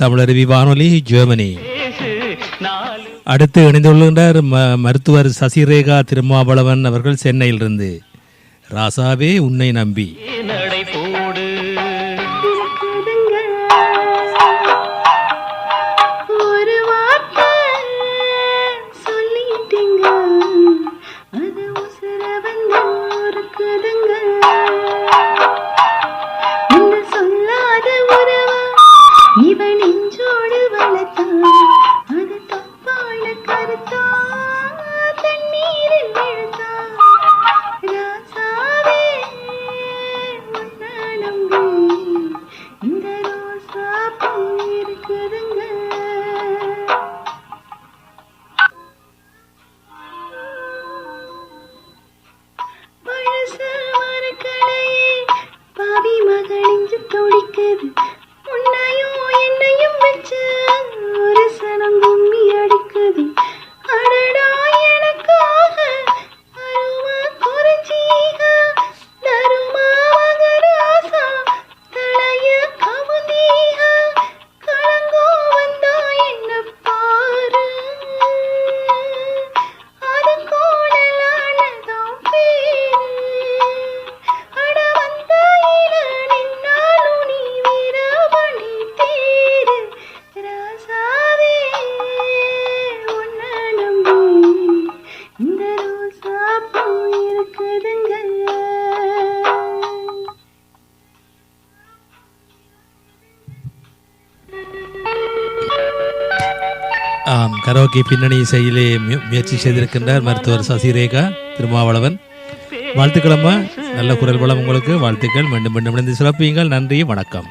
தமிழருவி வானொலி ஜெர்மனி. அடுத்து இணைந்துள்ளார் ம- மருத்துவர் சசிரேகா திருமாவளவன் அவர்கள் சென்னையிலிருந்து. ராசாவே உன்னை நம்பி. துடிக்குது. உன்னையும் என்னையும் வச்சு ஆம் கரோக்கி பின்னணி இசையிலே முயற்சி செய்திருக்கின்றார் மருத்துவர் சசிரேகா திருமாவளவன். வாழ்த்துக்களம்மா நல்ல குரல் வளம் உங்களுக்கு. வாழ்த்துக்கள். மீண்டும் மீண்டும் இணைந்து சிறப்பியுங்கள். நன்றி. வணக்கம்.